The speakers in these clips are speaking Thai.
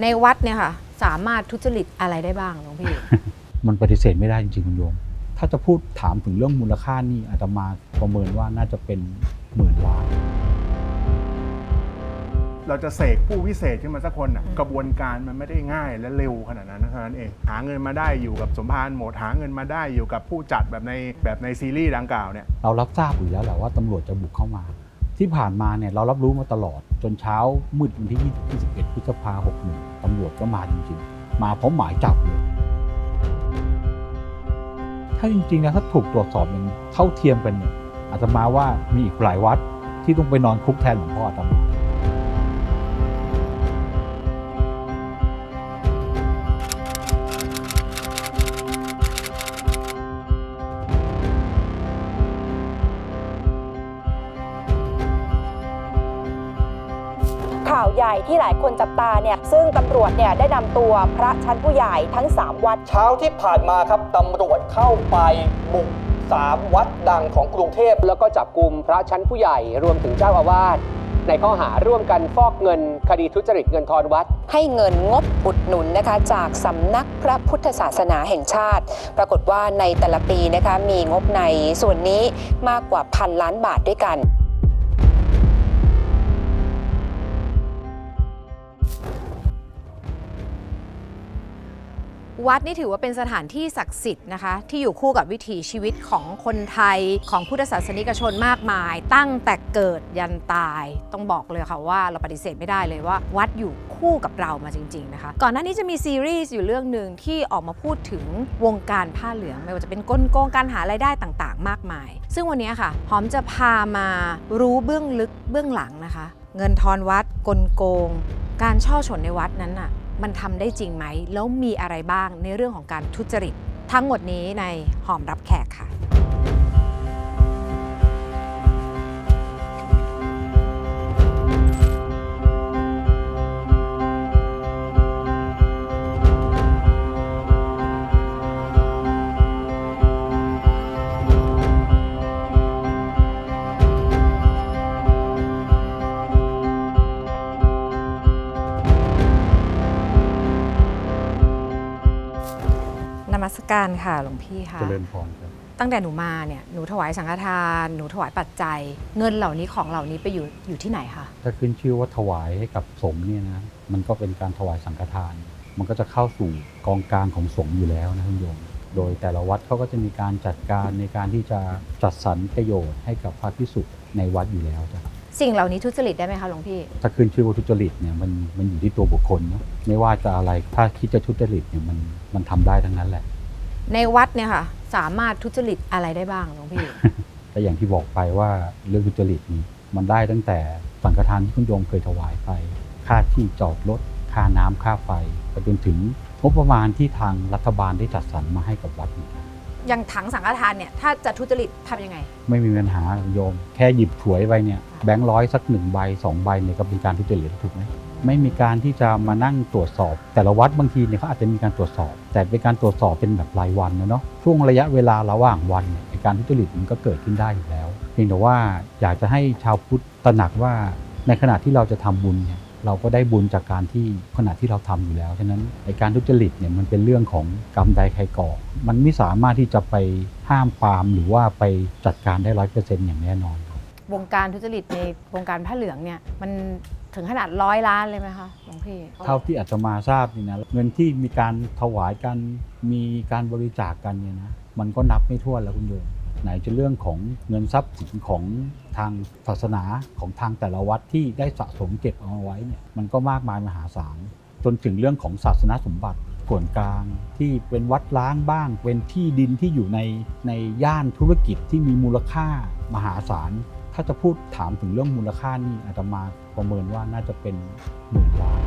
ในวัดเนี่ยค่ะ สามารถทุจริตอะไรได้บ้างหลวงพี่ มันปฏิเสธไม่ได้จริงๆคุณโยม ถ้าจะพูดถามถึงเรื่องมูลค่านี่อาตมาประเมินว่าน่าจะเป็นหมื่นล้าน เราจะเสกผู้วิเศษขึ้นมาสักคนน่ะกระบวนการมันไม่ได้ง่ายและเร็วขนาดนั้นนะเท่านั้นเองหาเงินมาได้อยู่กับสมภารหมดหาเงินมาได้อยู่กับผู้จัดแบบในแบบในซีรีส์ดังกล่าวเนี่ยเรารับทราบอยู่แล้วแหละว่าตำรวจจะบุกเข้ามา ที่ผ่านมาเนี่ยเรารับรู้มาตลอดจนเช้ามืดวันที่ 21 พฤษภาคม61ตำรวจก็มาจริงๆ มาพร้อมหมายจับเลย ถ้าจริงๆนะถ้าถูกตรวจสอบอย่างเท่าเทียมกันเนี่ยอาตมาว่ามีอีกหลายวัดที่ต้องไปนอนคุกแทนหลวงพ่ออาตมา ที่หลายคนจับตาเนี่ยซึ่งตำรวจเนี่ยได้นำตัวพระชั้นผู้ใหญ่ทั้ง 3 วัด เช้าที่ผ่านมาครับตำรวจเข้าไปบุกสามวัดดังของกรุงเทพ แล้วก็จับกลุ่มพระชั้นผู้ใหญ่รวมถึงเจ้าอาวาสในข้อหาร่วมกันฟอกเงินคดีทุจริตเงินทอนวัด ให้เงินงบอุดหนุนนะคะจากสำนักพระพุทธศาสนาแห่งชาติ ปรากฏว่าในแต่ละปีนะคะมีงบในส่วนนี้มากกว่าพันล้านบาทด้วยกัน วัดนี่ถือว่าเป็นสถานที่ศักดิ์สิทธิ์นะคะ ที่อยู่คู่กับวิถีชีวิตของคนไทยของพุทธศาสนิกชนมากมาย ตั้งแต่เกิดยันตาย ต้องบอกเลยค่ะว่าเราปฏิเสธไม่ได้เลยว่า วัดอยู่คู่กับเรามาจริง ๆนะคะ ก่อนหน้านี้จะมีซีรีส์อยู่เรื่องหนึ่งที่ออกมาพูดถึงวงการผ้าเหลือง ไม่ว่าจะเป็นกลโกงการหารายได้ต่างๆ มากมาย ซึ่งวันนี้ค่ะหอมจะพามารู้เบื้องลึกเบื้องหลังนะคะ เงินทอนวัดกลโกง การช่อฉนในวัดนั้นน่ะ มันทำได้จริงไหม แล้วมีอะไรบ้างในเรื่องของการทุจริต ทั้งหมดนี้ในหอมรับแขกค่ะ สการค่ะหลวงพี่ค่ะเจริญพรครับตั้งแต่หนูมาเนี่ยหนูถวายสังฆทาน หนูถวายปัจจัย เงินเหล่านี้ของเหล่านี้ไปอยู่อยู่ที่ไหนคะถ้าขึ้นชื่อว่าถวายให้กับสงฆ์เนี่ยนะมันก็เป็นการถวายสังฆทาน มันก็จะเข้าสู่กองกลางของสงฆ์อยู่แล้วนะคุณโยมโดยแต่ละวัดเขาก็จะมีการจัดการในการที่จะจัดสรรประโยชน์ให้กับพระพิสุในวัดอยู่แล้วจ้ะสิ่งเหล่านี้ทุจริตได้ไหมคะหลวงพี่ ถ้าขึ้นชื่อว่าทุจริตเนี่ยมันมันอยู่ที่ตัวบุคคลเนาะไม่ว่าจะอะไรถ้าคิดจะทุจริตเนี่ยมันมันทำได้ทั้งนั้นแหละ ในวัดเนี่ยค่ะ สามารถทุจริตอะไรได้บ้างหลวงพี่ แต่อย่างที่บอกไปว่าเรื่องทุจริตนี่มันได้ตั้งแต่สังฆทานที่คุณโยมเคยถวายไป ค่าที่จอดรถค่าน้ำค่าไฟไปจนถึงงบประมาณที่ทางรัฐบาลได้จัดสรรมาให้กับวัดนี่อย่างถังสังฆทานเนี่ยถ้าจะทุจริตทำยังไง ไม่มีปัญหาโยม แค่หยิบถวยไปเนี่ยแบงค์ร้อยสักหนึ่งใบสองใบเนี่ยก็เป็นการทุจริตถูกไหม ไม่มีการที่จะมานั่งตรวจสอบ แต่ละวัดบางทีเนี่ยเขาอาจจะมีการตรวจสอบ แต่เป็นการตรวจสอบเป็นแบบรายวันนะเนาะช่วงระยะเวลาระหว่างวันเนี่ยการทุจริตมันก็เกิดขึ้นได้อยู่แล้ว เพียงแต่ว่าอยากจะให้ชาวพุทธตระหนักว่าในขณะที่เราจะทำบุญเนี่ยเราก็ได้บุญจากการที่ขณะที่เราทำอยู่แล้ว ฉะนั้นไอการทุจริตเนี่ยมันเป็นเรื่องของกรรมใดใครก่อ มันไม่สามารถที่จะไปห้ามปามหรือว่าไปจัดการได้ร้อยเปอร์เซ็นต์อย่างแน่นอน วงการทุจริตในวงการผ้าเหลืองเนี่ยมัน ถึงขนาดร้อยล้านเลยไหมคะหลวงพี่ เท่าที่อาตมาทราบนี่นะเงินที่มีการถวายกันมีการบริจาคกันเนี่ยนะมันก็นับไม่ถ้วนแล้วคุณโยมไหนจะเรื่องของเงินทรัพย์สินของทางศาสนาของทางแต่ละวัดที่ได้สะสมเก็บเอาไว้เนี่ยมันก็มากมายมหาศาลจนถึงเรื่องของศาสนาสมบัติส่วนกลางที่เป็นวัดล้างบ้าง เป็นที่ดินที่อยู่ในในย่านธุรกิจที่มีมูลค่ามหาศาลถ้าจะพูดถามถึงเรื่องมูลค่านี่อาตมา ประเมินว่าน่าจะเป็นหมื่นล้าน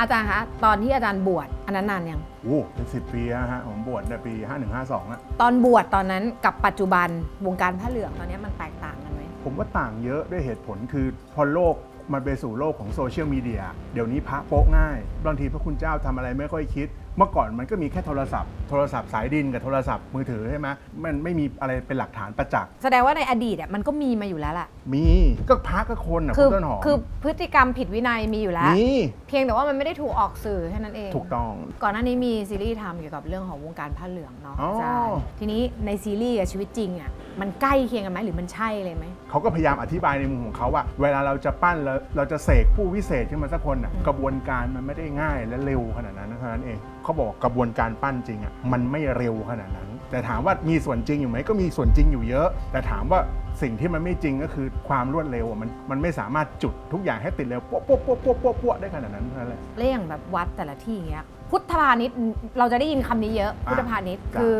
อาจารย์คะตอนที่อาจารย์บวชอันนั้นนานยังโอ้เป็นสิบปีแล้วฮะผมบวชในปี 5152อะตอนบวชตอนนั้นกับปัจจุบันวงการผ้าเหลืองตอนนี้มันแตกต่างกันไหมผมว่าต่างเยอะด้วยเหตุผลคือพอโลกมันไปสู่โลกของโซเชียลมีเดียเดี๋ยวนี้พระโป๊ะง่าย บางทีพระคุณเจ้าทำอะไรไม่ค่อยคิด เมื่อก่อนมันก็มีแค่โทรศัพท์ โทรศัพท์สายดินกับโทรศัพท์มือถือใช่ไหมมันไม่มีอะไรเป็นหลักฐานประจักษ์ แสดงว่าในอดีตอะมันก็มีมาอยู่แล้วล่ะ มีก็พระก็คนอะคืคุณต้นหอม คือพฤติกรรมผิดวินัยมีอยู่แล้ว มี เพียงแต่ว่ามันไม่ได้ถูกออกสื่อแค่นั้นเอง ถูกต้อง ก่อนหน้านี้มีซีรีส์ทำเกี่ยวกับเรื่องของวงการผ้าเหลืองเนาะอ๋อใช่ทีนี้ในซีรีส์กับชีวิตจริงอะ มันใกล้เคียงกันไหมหรือมันใช่เลยไหม เขาก็พยายามอธิบายในมุมของเขาว่า เวลาเราจะปั้นแล้วเราจะเสกผู้วิเศษขึ้นมาสักคนอะอืมกระบวนการมันไม่ได้ง่ายและเร็วขนาดนั้นเท่านั้นเองเขาบอกกระบวนการปั้นจริงอะมันไม่เร็วขนาดนั้น แต่ถามว่ามีส่วนจริงอยู่ไหมก็มีส่วนจริงอยู่เยอะ แต่ถามว่าสิ่งที่มันไม่จริงก็คือความรวดเร็วอะมันมันไม่สามารถจุดทุกอย่างให้ติดเร็วปุ๊บปุ๊บปุ๊บปุ๊บปุ๊บปุ๊บได้ขนาดนั้นเท่านั้นแหละ และอย่างแบบวัดแต่ละที่อย่างเงี้ย พุทธพาณิชย์เราจะได้ยินคำนี้เยอะอะพุทธพาณิชย์จ้ะคือ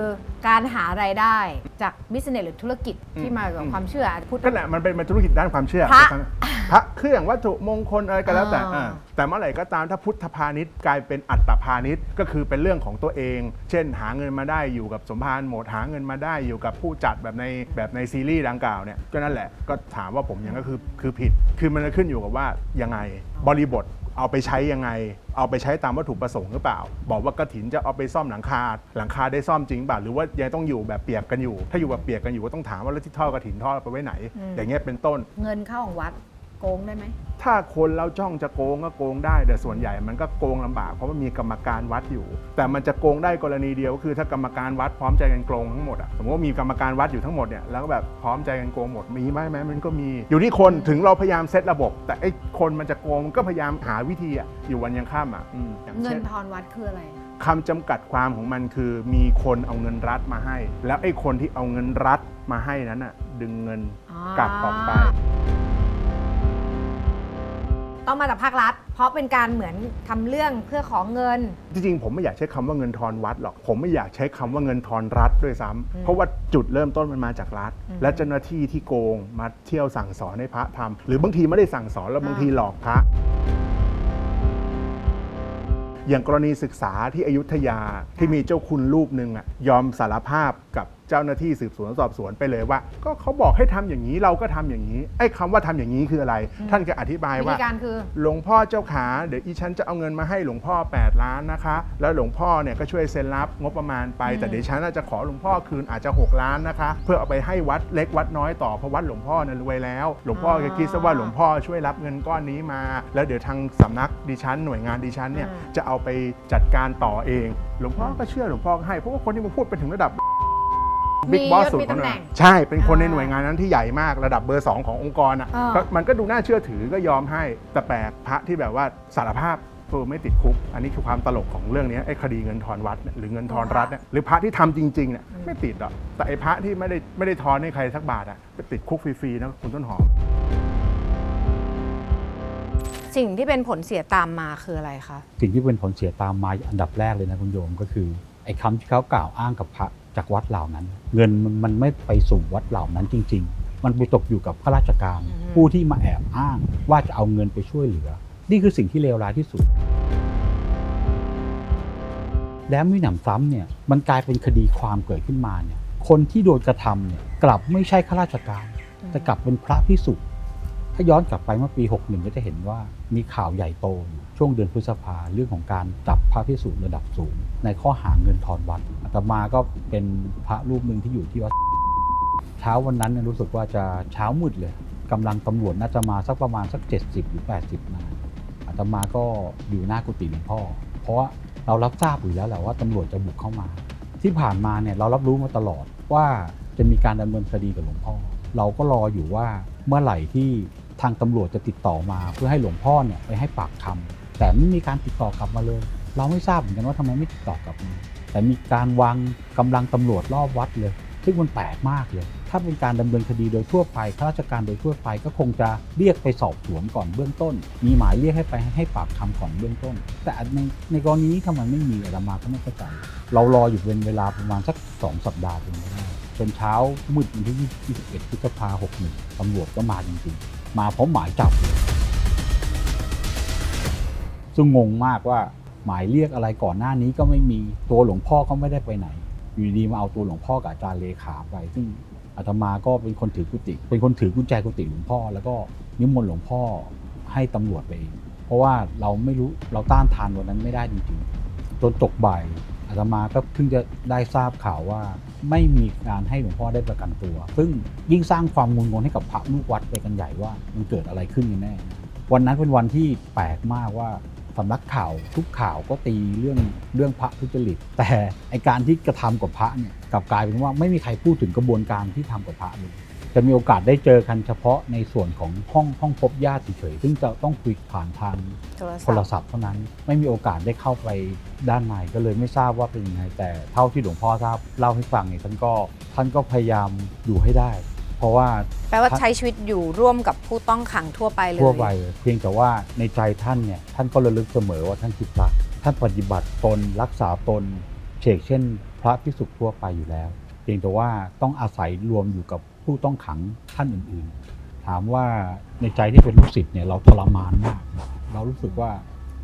การหารายได้จากบิสเนสหรือธุรกิจที่อืมมากับอืมความเชื่อพุทธก็แหละมันเป็นมันธุรกิจด้านความเชื่อ พระพระเครื่องวัตถุมงคลอะไรก็แล้วแต่อ่าอ่าแต่เมื่อไหร่ก็ตามถ้าพุทธพาณิชย์กลายเป็นอัตตพาณิชย์ก็คือเป็นเรื่องของตัวเอง เช่น หาเงินมาได้อยู่กับสมภารหมดหาเงินมาได้อยู่กับผู้จัดแบบในแบบในซีรีส์ดังกล่าวเนี่ยก็นั่นแหละก็ถามว่าผมยังก็คือคือผิด คือมันขึ้นอยู่กับว่ายังไงบริบท เอาไปใช้ยังไง เอาไปใช้ตามวัตถุประสงค์หรือเปล่า บอกว่ากระถินจะเอาไปซ่อมหลังคา หลังคาได้ซ่อมจริงเปล่าหรือว่ายังต้องอยู่แบบเปียกกันอยู่ ถ้าอยู่แบบเปียกกันอยู่ก็ต้องถามว่าแล้วที่ท่อกระถินท่อไปไว้ไหน อย่างเงี้ยเป็นต้น เงินเข้าของวัด โกงได้ไหมถ้าคนเราจ้องจะโกงก็โกงได้ แต่ส่วนใหญ่มันก็โกงลำบากเพราะว่ามีกรรมการวัดอยู่ แต่มันจะโกงได้กรณีเดียวก็คือถ้ากรรมการวัดพร้อมใจกันโกงทั้งหมดอะสมมติว่ามีกรรมการวัดอยู่ทั้งหมดเนี่ยแล้วก็แบบพร้อมใจกันโกงหมดมีไหมไหมมันก็มี อยู่ที่คนถึงเราพยายามเซตระบบ แต่ไอ้คนมันจะโกงก็พยายามหาวิธีอะอยู่วันยังค่ำอะอืมอย่างเงิเช่นนทอนวัดคืออะไรคำจำกัดความของมันคือมีคนเอาเงินรัฐมาให้ แล้วไอ้คนที่เอาเงินรัฐมาให้นั้นอะดึงเงินกลับออกไป ต้องมาจากภาครัฐ เพราะเป็นการเหมือนทำเรื่องเพื่อขอเงิน จริงๆ ผมไม่อยากใช้คำว่าเงินทอนวัดหรอก ผมไม่อยากใช้คำว่าเงินทอนรัฐด้วยซ้ำอืมเพราะว่าจุดเริ่มต้นมันมาจากรัฐ อืมและเจ้าหน้าที่ที่โกงมาเที่ยวสั่งสอนให้พระทำหรือบางทีไม่ได้สั่งสอนแล้วอ่าบางทีหลอกพระ อย่างกรณีศึกษาที่อยุธยาที่มีเจ้าคุณรูปหนึ่งอะยอมสารภาพกับ เจ้าหน้าที่สืบสวนสอบสวนไปเลยว่า ก็เขาบอกให้ทำอย่างนี้เราก็ทำอย่างนี้ไอ้คำว่าทำอย่างนี้คืออะไร ท่านก็อธิบายวิว่า ธีการคือ หลวงพ่อเจ้าขาเดี๋ยวอีฉันจะเอาเงินมาให้หลวงพ่อ 8 ล้านนะคะ แล้วหลวงพ่อเนี่ยก็ช่วยเซ็นรับงบประมาณไปอืมแต่เดี๋ยวฉันน่าจะขอหลวงพ่อคืนอาจจะ 6 ล้านนะคะ เพื่อเอาไปให้วัดเล็กวัดน้อยต่อเพราะวัดหลวงพ่อเนี่ยรวยแล้ว หลวงพ่อก็คิดซะว่าหลวงพ่อช่วยรับเงินก้อนนี้มา แล้วเดี๋ยวทางสำนักดิฉันหน่วยงานดิฉันเนี่ยจะเอาไปจัดการต่อเอง หลวงพ่อก็เชื่อหลวงพ่อก็ให้เพราะว่าคนที่มาพูดไปถึงระดับมี บิ๊กบอสยศสุดมีของตำแหเราน่งใช่เป็นคนในอ่าหน่วยงานนั้นที่ใหญ่มากระดับเบอร์ 2 ขององค์กรอะอ่าก็มันก็ดูน่าเชื่อถือก็ยอมให้แต่แปลกพระที่แบบว่าสารภาพเออไม่ติดคุก อันนี้คือความตลกของเรื่องนี้ไอ้คดีเงินทอนวัดเนี่ยหรือเงินทอนรัฐเนี่ยหรือพระที่ทำจริงๆเนี่ยไม่ติดหรอกแต่ไอ้พระที่ไม่ได้ไม่ได้ทอนให้ใครสักบาทอะไปติดคุกฟรีๆนะคุณต้นหอมสิ่งที่เป็นผลเสียตามมาคืออะไรคะสิ่งที่เป็นผลเสียตามมาอันดับแรกเลยนะคุณโยมก็คือไอ้คำที่เขากล่าวอ้างกับพระ จากวัดเหล่านั้น เงินมันมันไม่ไปสู่วัดเหล่านั้นจริง ๆ มันไปตกอยู่กับข้าราชการอืมผู้ที่มาแอบอ้างว่าจะเอาเงินไปช่วยเหลือ นี่คือสิ่งที่เลวร้ายที่สุด แล้วมีหนำซ้ำเนี่ยมันกลายเป็นคดีความเกิดขึ้นมาเนี่ยคนที่โดนกระทำเนี่ยกลับไม่ใช่ข้าราชการ แต่กลับเป็นพระพิสุ ถ้าย้อนกลับไปเมื่อปี 61 ก็จะเห็นว่ามีข่าวใหญ่โต ช่วงเดือนพฤษภาเรื่องของการจับพระพิสุระดับสูง ในข้อหาเงินทอนวัดอาตมาก็เป็นพระรูปหนึ่งที่อยู่ที่วัดเช้าวันนั้นรู้สึกว่าจะเช้ามืดเลยกำลังตำรวจน่าจะมาสักประมาณสัก 70 หรือ 80นายอาตมาก็อยู่หน้ากุฏิหลวงพ่อ เพราะว่าเรารับทราบอยู่แล้วแหละว่าตำรวจจะบุกเข้ามา ที่ผ่านมาเนี่ยเรารับรู้มาตลอดว่าจะมีการดำเนินคดีกับหลวงพ่อ เราก็รออยู่ว่าเมื่อไหร่ที่ ทางตำรวจจะติดต่อมาเพื่อให้หลวงพ่อเนี่ยไปให้ปากคำแต่ไม่มีการติดต่อกลับมาเลย เราไม่ทราบเหมือนกันว่าทำไมไม่ติดต่อกลับมาแต่มีการวางกำลังตำรวจรอบวัดเลย ซึ่งมันแปลกมากเลย ถ้าเป็นการดำเนินคดีโดยทั่วไปข้าราชการโดยทั่วไปก็คงจะเรียกไปสอบสวนก่อนเบื้องต้น มีหมายเรียกให้ไปให้ปากคำก่อนเบื้องต้น แต่ในในกรณีนี้ทำไมไม่มีอาตมาก็ไม่เข้าใจเรารออยู่เป็นเวลาประมาณสักสองสัปดาห์เป็นไปได้จนเช้ามืดวันที่ 21 พฤษภาคม 61ตำรวจก็มาจริงๆ มาพร้อมหมายจับ ซึ่งงงมากว่าหมายเรียกอะไรก่อนหน้านี้ก็ไม่มีตัวหลวงพ่อก็ไม่ได้ไปไหน อยู่ดีมาเอาตัวหลวงพ่อกับอาจารย์เลขาไป ซึ่งอาตมาก็เป็นคนถือกุฏิเป็นคนถือกุญแจกุฏิหลวงพ่อ แล้วก็นิมนต์หลวงพ่อให้ตำรวจไปเอง เพราะว่าเราไม่รู้เราต้านทานวันนั้นไม่ได้จริงๆจนตกบ่าย อาตมาก็เพิ่งจะได้ทราบข่าวว่า ไม่มีการให้หลวงพ่อได้ประกันตัว ซึ่งยิ่งสร้างความงุนงงให้กับพระลูกวัดไปกันใหญ่ว่ามันเกิดอะไรขึ้นกันแน่ วันนั้นเป็นวันที่แปลกมากว่าสำนักข่าวทุกข่าวก็ตีเรื่องเรื่องพระทุจริต แต่ไอการที่กระทำกับพระเนี่ยกลับกลายเป็นว่าไม่มีใครพูดถึงกระบวนการที่ทำกับพระเลย จะมีโอกาสได้เจอกันเฉพาะในส่วนของห้องห้องพบญาติเฉยๆซึ่งจะต้องคุยผ่านทางโทรโทศัพรท์ศัพท์เท่านั้น ไม่มีโอกาสได้เข้าไปด้านในก็เลยไม่ทราบว่าเป็นยังไงแต่เท่าที่หลวงพ่อทราบเล่าให้ฟังเนี่ยท่านก็ท่านก็พยายามอยู่ให้ได้ เพราะว่าแปลว่าใช้ชีวิตอยู่ร่วมกับผู้ต้องขังทั่วไปเลยทั่วไปเพียงแต่ว่าในใจท่านเนี่ยท่านก็ระลึกเสมอว่าท่านคือพระท่านปฏิบัติตนรักษาตนเชกเช่น พระพิสุทั่วไปอยู่แล้ว เพียงแต่ว่าต้องอาศัยรวมอยู่กับ ผู้ต้องขังท่านอื่นๆ ถามว่าในใจที่เป็นลูกศิษย์เนี่ยเราทรมานมาก เรารู้สึกว่า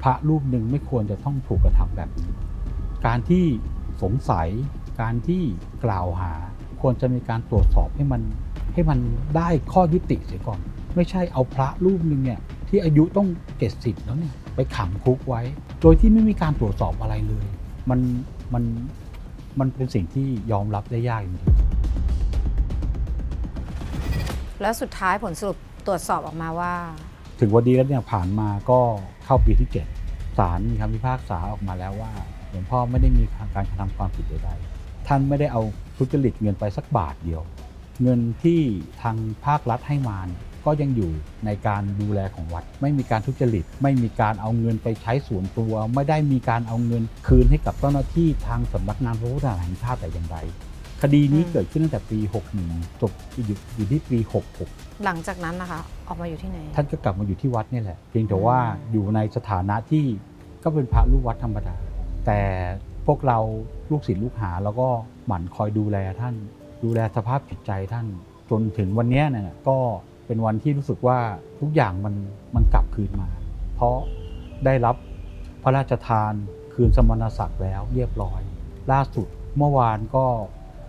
พระรูปหนึ่งไม่ควรจะต้องถูกกระทำแบบนี้การที่สงสัย การที่กล่าวหา ควรจะมีการตรวจสอบให้มันให้มันได้ข้อยุติเสียก่อน ไม่ใช่เอาพระรูปหนึ่งเนี่ยที่อายุต้อง 70 แล้วเนี่ยไปขังคุกไว้ โดยที่ไม่มีการตรวจสอบอะไรเลย มันมันมันเป็นสิ่งที่ยอมรับได้ยากจริงๆ แล้วสุดท้ายผลสรุปตรวจสอบออกมาว่า ถึงวันนี้แล้วเนี่ยผ่านมาก็เข้าปีที่ 7ศาลมีคำพิพากษาออกมาแล้วว่าหลวงพ่อไม่ได้มีการกระทำความผิดใดๆท่านไม่ได้เอาทุจริตเงินไปสักบาทเดียว เงินที่ทางภาครัฐให้มานี่ก็ยังอยู่ในการดูแลของวัด ไม่มีการทุจริต ไม่มีการเอาเงินไปใช้ส่วนตัว ไม่ได้มีการเอาเงินคืนให้กับเจ้าหน้าที่ทางสำนักงานพระพุทธศาสนาแห่งชาติแต่อย่างใด คดีนี้อืมเกิดขึ้นตั้งแต่ปี 61จบอยู่อยู่ที่ปี 66 หลังจากนั้นนะคะ ออกมาอยู่ที่ไหน ท่านก็กลับมาอยู่ที่วัดนี่แหละ เพียงแต่ว่าอืมอยู่ในสถานะที่ก็เป็นพระลูกวัดธรรมดา แต่พวกเราลูกศิษย์ลูกหาแล้วก็หมั่นคอยดูแลท่าน ดูแลสภาพจิตใจท่าน จนถึงวันเนี้ยเนี่ยก็เป็นวันที่รู้สึกว่าทุกอย่างมันมันกลับคืนมา เพราะได้รับพระราชทานคืนสมณศักดิ์แล้วเรียบร้อย ล่าสุดเมื่อวานก็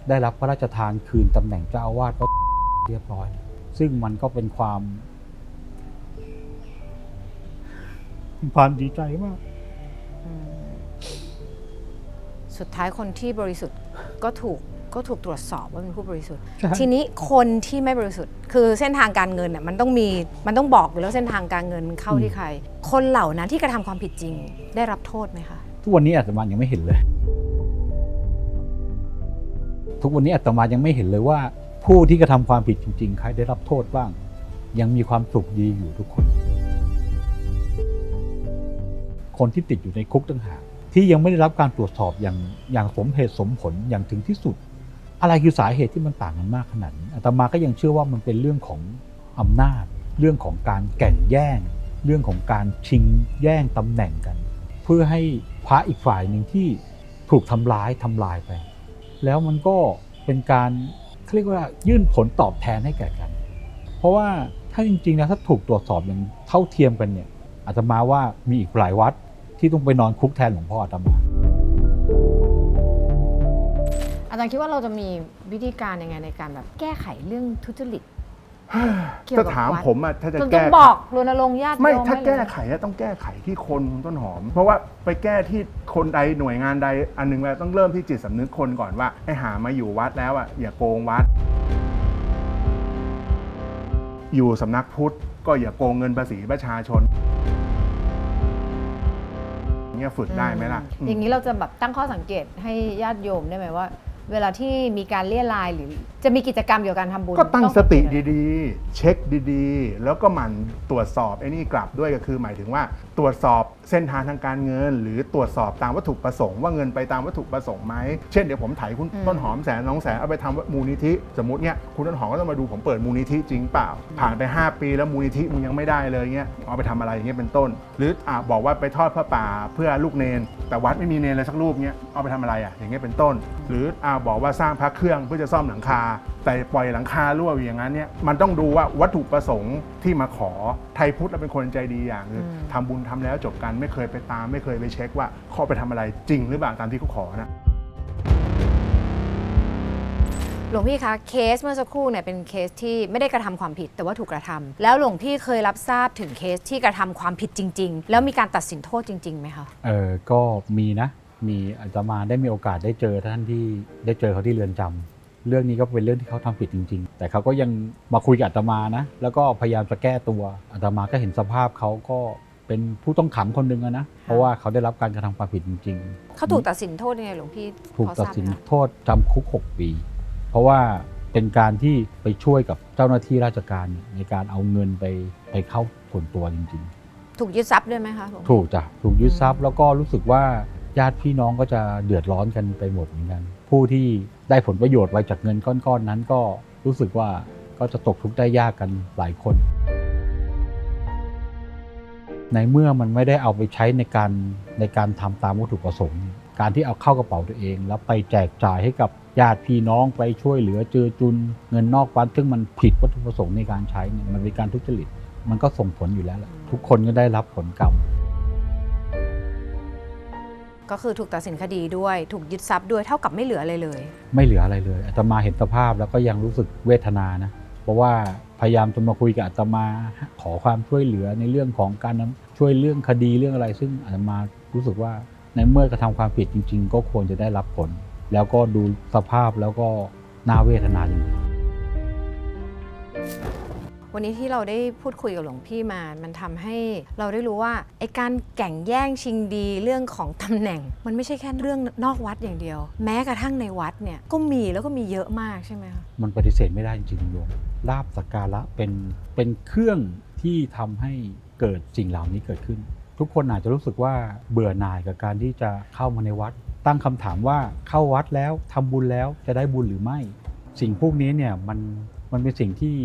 ได้รับพระราชทานคืนตำแหน่งเจ้าอาวาสก็เรียบร้อย ซึ่งมันก็เป็นความความดีใจมากอืมสุดท้ายคนที่บริสุทธิ์ก็ถูกก็ถูกตรวจสอบว่าเป็นผู้บริสุทธิ์ใช่ทีนี้คนที่ไม่บริสุทธิ์ คือเส้นทางการเงินเนี่ยมันต้องมีมันต้องบอกอยู่แล้วเส้นทางการเงินเข้าที่ใคร คนเหล่านั้นที่กระทำความผิดจริง ได้รับโทษไหมคะทุกวันนี้อาตมายังไม่เห็นเลย ทุกวันนี้อาตมายังไม่เห็นเลยว่า ผู้ที่กระทำความผิดจริง ๆ ใครได้รับโทษบ้าง ยังมีความสุขดีอยู่ทุกคน คนที่ติดอยู่ในคุกต่างหากที่ยังไม่ได้รับการตรวจสอบอย่างอย่างสมเหตุสมผลอย่างถึงที่สุด อะไรคือสาเหตุที่มันต่างกันมากขนาดนี้อาตมาก็ยังเชื่อว่ามันเป็นเรื่องของอำนาจ เรื่องของการแก่งแย่ง เรื่องของการชิงแย่งตำแหน่งกัน เพื่อให้พระอีกฝ่ายหนึ่งที่ถูกทำร้ายทำลายไป แล้วมันก็เป็นการเขาเรียกว่ายื่นผลตอบแทนให้แก่กัน เพราะว่าถ้าจริงๆแล้วถ้าถูกตรวจสอบอย่างเท่าเทียมกันเนี่ยอาตมาว่ามีอีกหลายวัดที่ต้องไปนอนคุกแทนหลวงพ่ออาตมา อาจารย์คิดว่าเราจะมีวิธีการยังไงในการแบบแก้ไขเรื่องทุจริต เกี่ยวถ้ากับถามวัด ผมอะถ้าจะจนต้แก้องไขบอกรณรงค์ญาติโยมไม่ถ้าให้เลยแก้ไขอะต้องแก้ไขที่คนคุณต้นหอม เพราะว่าไปแก้ที่คนใดหน่วยงานใดอันหนึ่งเราต้องเริ่มที่จิตสำนึกคนก่อนว่าให้หามาอยู่วัดแล้วอะอย่าโกงวัด อยู่สำนักพุทธก็อย่าโกงเงินภาษีประชาชนเนี่ยฝึกได้ไหมล่ะอือย่างนี้เราจะแบบตั้งข้อสังเกตให้ญาติโยมได้ไหมว่า เวลาที่มีการเลี่ยรายหรือ จะมีกิจกรรมเกี่ยวกับการทำบุญก็ตั้งอสติเกอะไรดีๆ เช็คดีๆ แล้วก็หมั่นตรวจสอบไอ้นี่กลับด้วยก็คือหมายถึงว่า ตรวจสอบเส้นทางทางการเงิน หรือตรวจสอบตามวัตถุประสงค์ว่าเงินไปตามวัตถุประสงค์ไหมเช่นเดี๋ยวผมถ่ายคุณต้นหอมแสนน้องแสนเอาไปทำมูลนิธิ สมมติเนี่ยคุณต้นหอมก็ต้องมาดูผมเปิดมูลนิธิจริงเปล่า ผ่านไป 5 ปีแล้วมูลนิธิมึงยังไม่ได้เลยเงี้ยเอาไปทำอะไรอย่างเงี้ยเป็นต้น หรืออะบอกว่าไปทอดพระป่าเพื่อลูกเนน แต่วัดไม่มีเนนเลยสักรูปเงี้ยเอาไปทำอะไรอะอย่างเงี้ยเป็นต้น หรืออะบอกว่าสร้างพระเครื่องเพื่อจะซ่อมหลังคา แต่ปล่อยหลังคารั่วอยู่อย่างนั้นเนี่ยมันต้องดูว่าวัตถุประสงค์ที่มาขอไทยพุทธเราเป็นคนใจดีอย่างคืออทำบุญทำแล้วจบกันไม่เคยไปตาม ไม่เคยไปเช็คว่าเขาไปทำอะไรจริงหรือเปล่าตามที่เขาขอนะหลวงพี่คะเคสเมื่อสักครู่เนี่ยเป็นเคสที่ไม่ได้กระทำความผิดแต่ว่าถูกกระทำแล้วหลวงพี่เคยรับทราบถึงเคสที่กระทำความผิดจริง ๆ แล้วมีการตัดสินโทษจริงๆไหมคะเออก็มีนะ มีอาตมาได้มีโอกาสได้เจอท่านที่ได้เจอเขาที่เรือนจำเรื่องนี้ก็เป็นเรื่องที่เขาทำผิดจริง ๆ แต่เขาก็ยังมาคุยกับอาตมานะ แล้วก็พยายามจะแก้ตัวอาตมาก็เห็นสภาพเขาก็ เป็นผู้ต้องขังคนหนึ่งอะนะ เพราะว่าเขาได้รับการกระทำความผิดจริงๆเขาถูกตัดสินโทษยังไงหลวงพี่ถูกพอทตัดราบสินไหมคะโทษจำคุก 6 ปี เพราะว่าเป็นการที่ไปช่วยกับเจ้าหน้าที่ราชการในการเอาเงินไปไปเข้าส่วนตัวจริง ถูกยึดทรัพย์ด้วยไหมคะหลวงๆ พี่ถูกจ้ะถูกยึดทรัพย์แล้วก็รู้สึกว่าญาติพี่น้องก็จะเดือดร้อนกันไปหมดเหมือนกัน ผู้ที่ได้ผลประโยชน์ไว้จากเงินก้อนๆนั้นก็รู้สึกว่าก็จะตกทุกข์ได้ยากกันหลายคน ในเมื่อมันไม่ได้เอาไปใช้ในการในการทำตามวัตถุประสงค์ การที่เอาเข้ากระเป๋าตัวเอง แล้วไปแจกจ่ายให้กับญาติพี่น้องไปช่วยเหลือเจือจุน เงินนอกวัดซึ่งมันผิดวัตถุประสงค์ในการใช้เนี่ยมันเป็นการทุจริต มันก็ส่งผลอยู่แล้วแหละทุกคนก็ได้รับผลกรรมก็คือถูกตัดสินคดีด้วย ถูกยึดทรัพย์ด้วยเท่ากับไม่เหลืออะไรเลย ไม่เหลืออะไรเลยอาตมาเห็นสภาพแล้วก็ยังรู้สึกเวทนานะเพ ราะว่าพยายามจะมาคุยกับอาตมา ขอความช่วยเหลือในเรื่องของการช่วยเรื่องคดีเรื่องอะไร ซึ่งอาตมารู้สึกว่าในเมื่อกระทำความผิดจริง ๆ ก็ควรจะได้รับผล แล้วก็ดูสภาพแล้วก็น่าเวทนาจริง วันนี้ที่เราได้พูดคุยกับหลวงพี่มา มันทำให้เราได้รู้ว่าไอการแข่งแย่งชิงดีเรื่องของตำแหน่ง มันไม่ใช่แค่เรื่องนอกวัดอย่างเดียว แม้กระทั่งในวัดเนี่ยก็มีแล้วก็มีเยอะมากใช่ไหมคะมันปฏิเสธไม่ได้จริงๆโยมลาบสักการะเป็นเป็นเครื่องที่ทำให้เกิดสิ่งเหล่านี้เกิดขึ้น ทุกคนอาจจะรู้สึกว่าเบื่อหน่ายกับการที่จะเข้ามาในวัด ตั้งคำถามว่าเข้าวัดแล้วทำบุญแล้วจะได้บุญหรือไม่ สิ่งพวกนี้เนี่ยมันมันเป็นสิ่งที่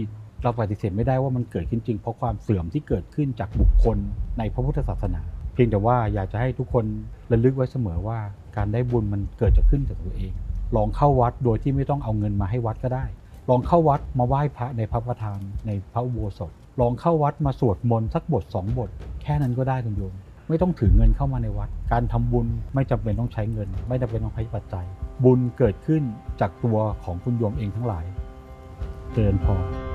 เราปฏิเสธไม่ได้ว่ามันเกิดขึ้นจริง เพราะความเสื่อมที่เกิดขึ้นจากบุคคลในพระพุทธศาสนา เพียงแต่ว่าอยากจะให้ทุกคนระลึกไว้เสมอว่า การได้บุญมันเกิดจากขึ้นจากตัวเอง ลองเข้าวัดโดยที่ไม่ต้องเอาเงินมาให้วัดก็ได้ ลองเข้าวัดมาไหว้พระในพระประธานในพระอุโบสถ ลองเข้าวัดมาสวดมนต์สักบทสองบท แค่นั้นก็ได้คุณโยมไม่ต้องถือเงินเข้ามาในวัด การทำบุญไม่จำเป็นต้องใช้เงิน ไม่จำเป็นต้องใช้ปัจจัย บุญเกิดขึ้นจากตัวของคุณโยมเองทั้งหลายเจริญพร